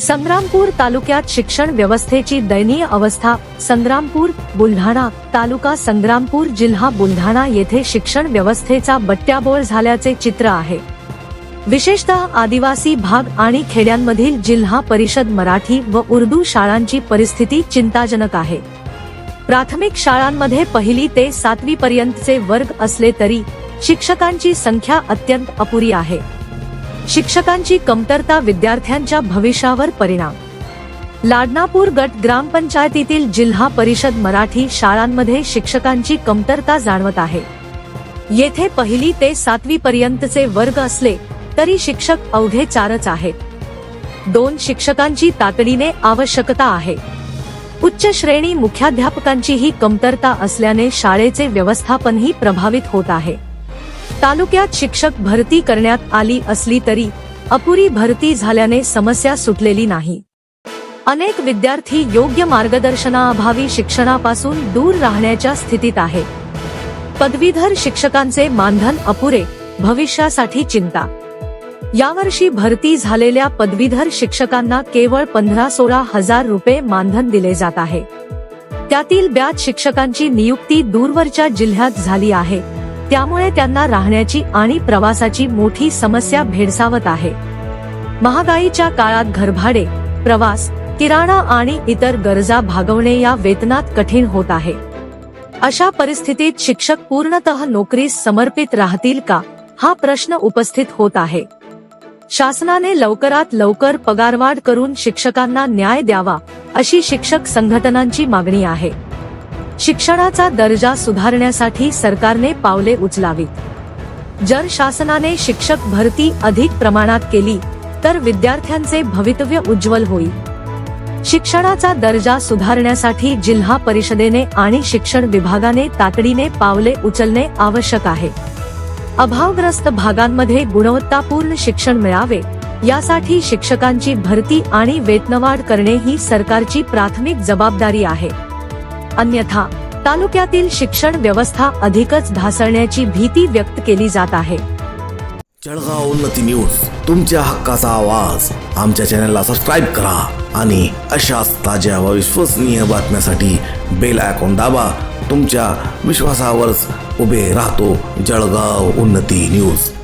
संग्रामपूर तालुक्यात शिक्षण व्यवस्थेची दयनीय अवस्था संग्रामपूर बुलढाणा तालुका संग्रामपूर जिल्हा बुलढाणा येथे शिक्षण व्यवस्थेचा बट्ट्याबोळ झाल्याचे चित्र आहे. विशेषतः आदिवासी भाग आणि खेड्यांमधील जिल्हा परिषद मराठी व उर्दू शाळांची परिस्थिती चिंताजनक आहे. प्राथमिक शाळांमध्ये पहिली ते सातवी पर्यंतचे वर्ग असले तरी शिक्षकांची संख्या अत्यंत अपुरी आहे. शिक्षकांची कमतरता विद्यार्थ्यांच्या भविष्यावर परिणाम. लाडनापूर गट ग्रामपंचायतीतील जिल्हा परिषद मराठी शाळांमध्ये शिक्षकांची कमतरता जाणवत आहे. येथे पहिली ते सातवी पर्यंतचे वर्ग असले तरी शिक्षक अवघे चारच आहेत. दोन शिक्षकांची तातडीने आवश्यकता आहे. उच्च श्रेणी मुख्याध्यापकांचीही कमतरता असल्याने शाळेचे व्यवस्थापनही प्रभावित होत आहे. तालुक्यात शिक्षक भरती करण्यात आली असली तरी अपुरी भरती झाल्याने समस्या सुटलेली नाही. अनेक विद्यार्थी योग्य मार्गदर्शनाअभावी शिक्षणापासून दूर राहण्याच्या स्थितीत आहे. पदवीधर शिक्षकांचे मानधन अपुरे भविष्यासाठी चिंता. यावर्षी भरती झालेल्या पदवीधर शिक्षकांना केवळ पंधरा सोळा हजार रुपये मानधन दिले जात आहे. त्यातील ब्याज शिक्षकांची नियुक्ती दूरवरच्या जिल्ह्यात झाली आहे. त्यामुळे त्यांना राहण्याची आणि प्रवासाची मोठी समस्या भेडसावत आहे. महागाईच्या काळात घरभाडे प्रवास किराणा आणि इतर गरजा भागवणे या वेतनात कठीण होत आहे. अशा परिस्थितीत शिक्षक पूर्णतः नोकरीस समर्पित राहतील का हा प्रश्न उपस्थित होत आहे. शासनाने लवकरात लवकर पगारवाढ करून शिक्षकांना न्याय द्यावा अशी शिक्षक संघटनांची मागणी आहे. शिक्षणाचा दर्जा सुधारण्यासाठी सरकारने पावले उचलावीत. जर शासनाने शिक्षक भरती अधिक प्रमाणात केली तर विद्यार्थ्यांचे भवितव्य उज्ज्वल होईल. शिक्षणाचा दर्जा सुधारण्यासाठी जिल्हा परिषदेने आणि शिक्षण विभागाने तातडीने पावले उचलणे आवश्यक आहे. अभावग्रस्त भागांमध्ये गुणवत्तापूर्ण शिक्षण मिळावे यासाठी शिक्षकांची भरती आणि वेतनवाढ करणे ही सरकारची प्राथमिक जबाबदारी आहे. अन्यथा तालुक्यातील शिक्षण व्यवस्था अधिकच ढासळण्याची भीती व्यक्त केली जात आहे. जळगाव उन्नती न्यूज तुमच्या हक्काचा आवाज. आमच्या चॅनलला सबस्क्राईब करा आणि अशाच ताज्या व विश्वसनीय बातम्यासाठी बेल आयकॉन दाबा. तुमच्या विश्वासावरच उभे राहतो जळगाव उन्नती न्यूज.